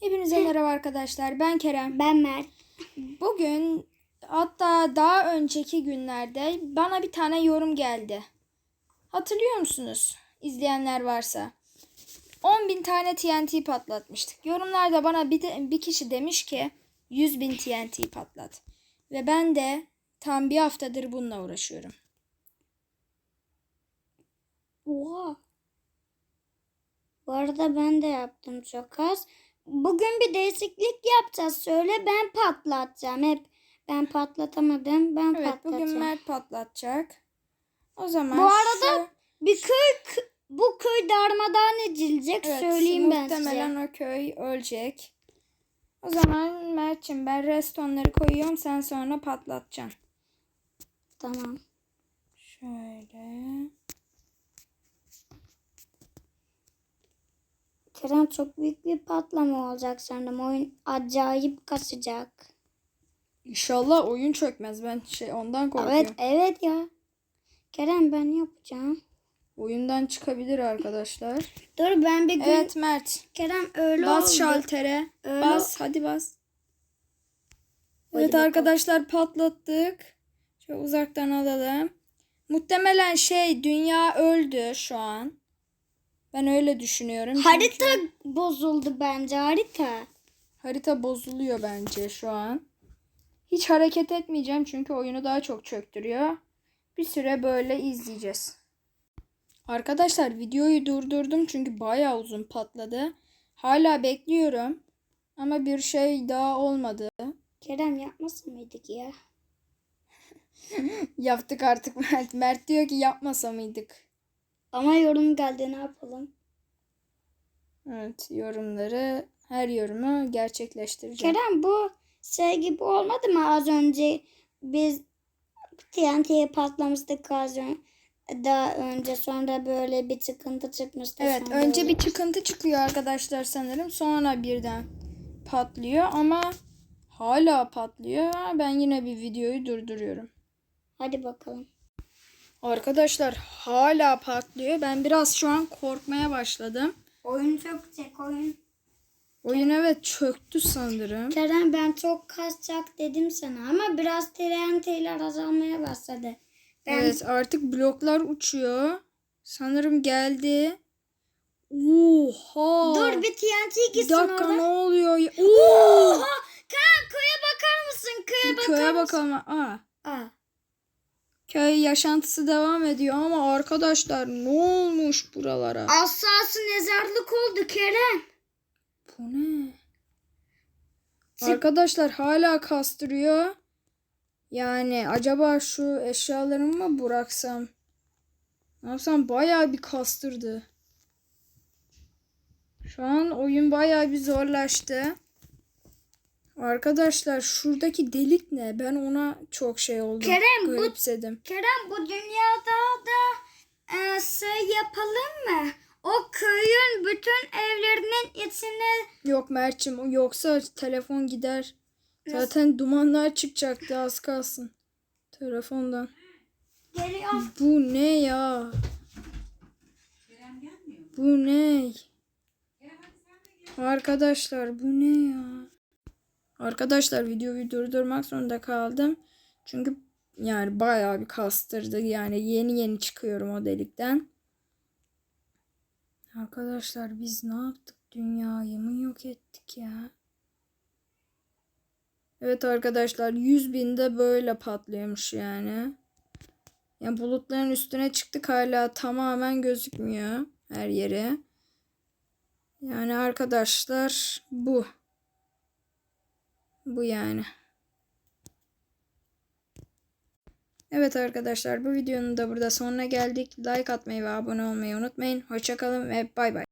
Hepinize merhaba arkadaşlar. Ben Kerem. Ben Mert. Bugün hatta daha önceki günlerde bana bir tane yorum geldi. Hatırlıyor musunuz? İzleyenler varsa. 10.000 tane TNT patlatmıştık. Yorumlarda bana bir, de- bir kişi demiş ki 100.000 TNT patlat. Ve ben de tam bir haftadır bununla uğraşıyorum. Oha. Bu arada ben de yaptım çok az. Bugün bir değişiklik yapacağız. Söyle ben patlatacağım. Hep ben patlatamadım. Ben Evet patlatacağım. bugün Mert patlatacak. O zaman Bu arada şu- bir köy bu köy darmadağın edilecek. Evet, Söyleyeyim ben size. muhtemelen o köy ölecek. O zaman Mert'cim ben restonları koyuyorum sen sonra patlatacaksın. Tamam. Şöyle. Kerem çok büyük bir patlama olacak sanırım. Oyun acayip kasacak. İnşallah oyun çökmez ben şey ondan korkuyorum. Evet evet ya. Kerem ben yapacağım. Oyundan çıkabilir arkadaşlar. Dur ben bir gün Evet Mert. Kerem öyle Bas oldu. şaltere. Öyle Bas hadi bas. Hadi Evet bakalım. arkadaşlar patlattık. Şöyle uzaktan alalım. Muhtemelen şey dünya öldü şu an. Ben öyle düşünüyorum. Harita Çünkü bozuldu bence harita. harita bozuluyor bence şu an. Hiç hareket etmeyeceğim çünkü oyunu daha çok çöktürüyor. Bir süre böyle izleyeceğiz. Arkadaşlar videoyu durdurdum çünkü bayağı uzun patladı. Hala bekliyorum. Ama bir şey daha olmadı. Kerem yapmasın mıydık ya? Yaptık artık Mert. Mert diyor ki yapmasa mıydık? Ama yorum geldi ne yapalım? Evet yorumları her yorumu gerçekleştireceğim. Kerem bu şey gibi olmadı mı az önce biz TNT'ye patlamıştık az önce. Daha önce sonra böyle bir çıkıntı çıkmıştı. Evet önce bir çıkıntı çıkıyor arkadaşlar sanırım. Sonra birden patlıyor ama hala patlıyor. Ben yine bir videoyu durduruyorum. Hadi bakalım. Arkadaşlar hala patlıyor. Ben biraz şu an korkmaya başladım. Oyun çok çek oyun. Oyun evet çöktü sanırım. Kerem ben çok kasacak dedim sana ama biraz TNT'ler azalmaya başladı. Ben Evet artık bloklar uçuyor. Sanırım geldi. Oha. Dur bir TNT Bir gitsin dakika orada. ne oluyor? ya? Oha! Kerem köye bakar mısın? Köye Bir bakar köye mısın? bakalım. Aa, Aa, köy yaşantısı devam ediyor ama arkadaşlar ne olmuş buralara? Asası nezarlık oldu Kerem. Bu ne? Çık- Arkadaşlar hala kastırıyor. Yani acaba şu eşyalarımı mı bıraksam? Ne yapsam bayağı bir kastırdı. Şu an oyun bayağı bir zorlaştı. Arkadaşlar şuradaki delik ne? Ben ona çok şey oldum. Kerem, bu- Garipsedim. Kerem bu dünyada da e, şey yapalım mı? O köyün bütün evlerinin içine Yok Mert'cim yoksa telefon gider. Zaten dumanlar çıkacaktı az kalsın. Telefondan. geliyor. Bu ne ya? Bu ne? Arkadaşlar bu ne ya? Arkadaşlar videoyu durdurmak zorunda kaldım. Çünkü yani bayağı bir kastırdı. Yani yeni yeni çıkıyorum o delikten. Arkadaşlar biz ne yaptık? Dünyayı mı yok ettik ya? Evet arkadaşlar 100 binde böyle patlıyormuş yani. Yani bulutların üstüne çıktık hala tamamen gözükmüyor her yere. Yani arkadaşlar bu. Bu yani. Evet arkadaşlar bu videonun da burada sonuna geldik. Like atmayı ve abone olmayı unutmayın. Hoşçakalın ve bay bay.